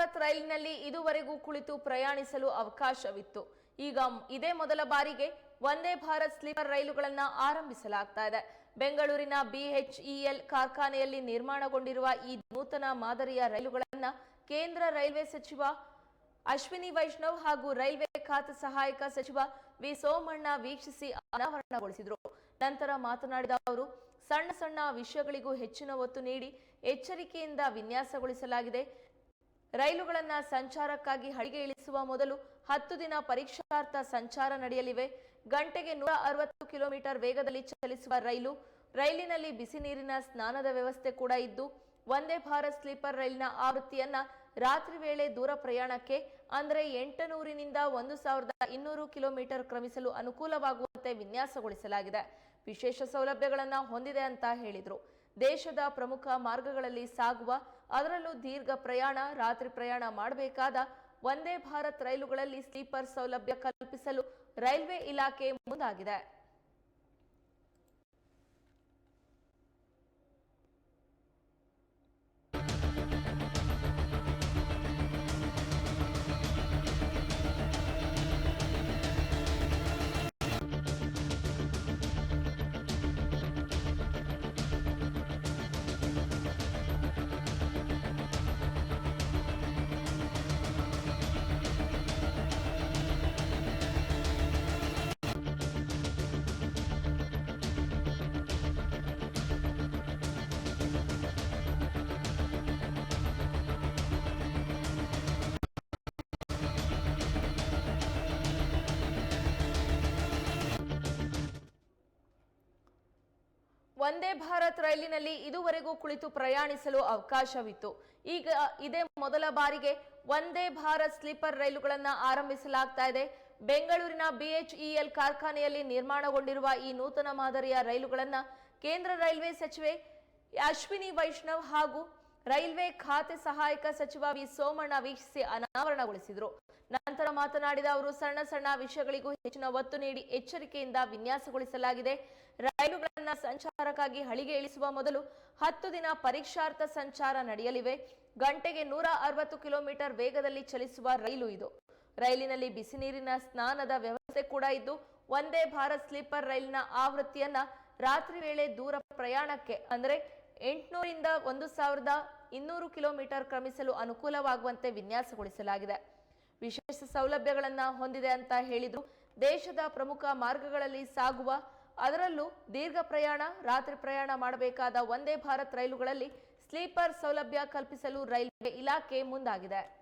ಭಾರತ್ ರೈಲಿನಲ್ಲಿ ಇದುವರೆಗೂ ಕುಳಿತು ಪ್ರಯಾಣಿಸಲು ಅವಕಾಶವಿತ್ತು. ಈಗ ಇದೇ ಮೊದಲ ಬಾರಿಗೆ ವಂದೇ ಭಾರತ್ ಸ್ಲೀಪರ್ ರೈಲುಗಳನ್ನು ಆರಂಭಿಸಲಾಗ್ತಾ ಇದೆ. ಬೆಂಗಳೂರಿನ ಬಿಎಚ್ಇಎಲ್ ಕಾರ್ಖಾನೆಯಲ್ಲಿ ನಿರ್ಮಾಣಗೊಂಡಿರುವ ಈ ನೂತನ ಮಾದರಿಯ ರೈಲುಗಳನ್ನು ಕೇಂದ್ರ ರೈಲ್ವೆ ಸಚಿವ ಅಶ್ವಿನಿ ವೈಷ್ಣವ್ ಹಾಗೂ ರೈಲ್ವೆ ಖಾತೆ ಸಹಾಯಕ ಸಚಿವ ವಿ ಸೋಮಣ್ಣ ವೀಕ್ಷಿಸಿ ಅನಾವರಣಗೊಳಿಸಿದರು. ನಂತರ ಮಾತನಾಡಿದ ಅವರು, ಸಣ್ಣ ಸಣ್ಣ ವಿಷಯಗಳಿಗೂ ಹೆಚ್ಚಿನ ಒತ್ತು ನೀಡಿ ಎಚ್ಚರಿಕೆಯಿಂದ ವಿನ್ಯಾಸಗೊಳಿಸಲಾಗಿದೆ. ರೈಲುಗಳನ್ನು ಸಂಚಾರಕ್ಕಾಗಿ ಹಳಿಗೆ ಇಳಿಸುವ ಮೊದಲು ಹತ್ತು ದಿನ ಪರೀಕ್ಷಾರ್ಥ ಸಂಚಾರ ನಡೆಯಲಿವೆ. ಗಂಟೆಗೆ ನೂರ ಅರವತ್ತು ಕಿಲೋಮೀಟರ್ ವೇಗದಲ್ಲಿ ಚಲಿಸುವ ರೈಲು, ರೈಲಿನಲ್ಲಿ ಬಿಸಿ ನೀರಿನ ಸ್ನಾನದ ವ್ಯವಸ್ಥೆ ಕೂಡ ಇದ್ದು, ವಂದೇ ಭಾರತ್ ಸ್ಲೀಪರ್ ರೈಲಿನ ಆವೃತ್ತಿಯನ್ನ ರಾತ್ರಿ ವೇಳೆ ದೂರ ಪ್ರಯಾಣಕ್ಕೆ, ಅಂದರೆ ಎಂಟುನೂರಿನಿಂದ ಒಂದು ಸಾವಿರದ ಇನ್ನೂರು ಕಿಲೋಮೀಟರ್ ಕ್ರಮಿಸಲು ಅನುಕೂಲವಾಗುವಂತೆ ವಿನ್ಯಾಸಗೊಳಿಸಲಾಗಿದೆ. ವಿಶೇಷ ಸೌಲಭ್ಯಗಳನ್ನು ಹೊಂದಿದೆ ಅಂತ ಹೇಳಿದರು. ದೇಶದ ಪ್ರಮುಖ ಮಾರ್ಗಗಳಲ್ಲಿ ಸಾಗುವ, ಅದರಲ್ಲೂ ದೀರ್ಘ ಪ್ರಯಾಣ, ರಾತ್ರಿ ಪ್ರಯಾಣ ಮಾಡಬೇಕಾದ ವಂದೇ ಭಾರತ್ ರೈಲುಗಳಲ್ಲಿ ಸ್ಲೀಪರ್ ಸೌಲಭ್ಯ ಕಲ್ಪಿಸಲು ರೈಲ್ವೆ ಇಲಾಖೆ ಮುಂದಾಗಿದೆ. ವಂದೇ ಭಾರತ್ ರೈಲಿನಲ್ಲಿ ಇದುವರೆಗೂ ಕುಳಿತು ಪ್ರಯಾಣಿಸಲು ಅವಕಾಶವಿತ್ತು. ಈಗ ಇದೇ ಮೊದಲ ಬಾರಿಗೆ ವಂದೇ ಭಾರತ್ ಸ್ಲೀಪರ್ ರೈಲುಗಳನ್ನು ಆರಂಭಿಸಲಾಗ್ತಾ ಇದೆ. ಬೆಂಗಳೂರಿನ ಬಿಎಚ್ಇಎಲ್ ಕಾರ್ಖಾನೆಯಲ್ಲಿ ನಿರ್ಮಾಣಗೊಂಡಿರುವ ಈ ನೂತನ ಮಾದರಿಯ ರೈಲುಗಳನ್ನು ಕೇಂದ್ರ ರೈಲ್ವೆ ಸಚಿವೆ ಅಶ್ವಿನಿ ವೈಷ್ಣವ್ ಹಾಗೂ ರೈಲ್ವೆ ಖಾತೆ ಸಹಾಯಕ ಸಚಿವ ವಿ ಸೋಮಣ್ಣ ವೀಕ್ಷಿಸಿ ಅನಾವರಣಗೊಳಿಸಿದರು. ನಂತರ ಮಾತನಾಡಿದ ಅವರು, ಸಣ್ಣ ಸಣ್ಣ ವಿಷಯಗಳಿಗೂ ಹೆಚ್ಚಿನ ಒತ್ತು ನೀಡಿ ಎಚ್ಚರಿಕೆಯಿಂದ ವಿನ್ಯಾಸಗೊಳಿಸಲಾಗಿದೆ. ರೈಲುಗಳನ್ನು ಸಂಚಾರಕ್ಕಾಗಿ ಹಳಿಗೆ ಇಳಿಸುವ ಮೊದಲು ಹತ್ತು ದಿನ ಪರೀಕ್ಷಾರ್ಥ ಸಂಚಾರ ನಡೆಯಲಿವೆ. ಗಂಟೆಗೆ ನೂರ ಅರವತ್ತು ಕಿಲೋಮೀಟರ್ ವೇಗದಲ್ಲಿ ಚಲಿಸುವ ರೈಲು ಇದು. ರೈಲಿನಲ್ಲಿ ಬಿಸಿ ನೀರಿನ ಸ್ನಾನದ ವ್ಯವಸ್ಥೆ ಕೂಡ ಇದ್ದು, ಒಂದೇ ಭಾರತ್ ಸ್ಲೀಪರ್ ರೈಲಿನ ಆವೃತ್ತಿಯನ್ನ ರಾತ್ರಿ ವೇಳೆ ದೂರ ಪ್ರಯಾಣಕ್ಕೆ ಅಂದ್ರೆ ಎಂಟುನೂರಿಂದ ಒಂದು ಸಾವಿರದ ಇನ್ನೂರು ಕಿಲೋಮೀಟರ್ ಕ್ರಮಿಸಲು ಅನುಕೂಲವಾಗುವಂತೆ ವಿನ್ಯಾಸಗೊಳಿಸಲಾಗಿದೆ. ವಿಶೇಷ ಸೌಲಭ್ಯಗಳನ್ನು ಹೊಂದಿದೆ ಅಂತ ಹೇಳಿದ್ರು. ದೇಶದ ಪ್ರಮುಖ ಮಾರ್ಗಗಳಲ್ಲಿ ಸಾಗುವ ಅದರಲ್ಲೂ ದೀರ್ಘ ಪ್ರಯಾಣ, ರಾತ್ರಿ ಪ್ರಯಾಣ ಮಾಡಬೇಕಾದ ವಂದೇ ಭಾರತ್ ರೈಲುಗಳಲ್ಲಿ ಸ್ಲೀಪರ್ ಸೌಲಭ್ಯ ಕಲ್ಪಿಸಲು ರೈಲ್ವೆ ಇಲಾಖೆ ಮುಂದಾಗಿದೆ.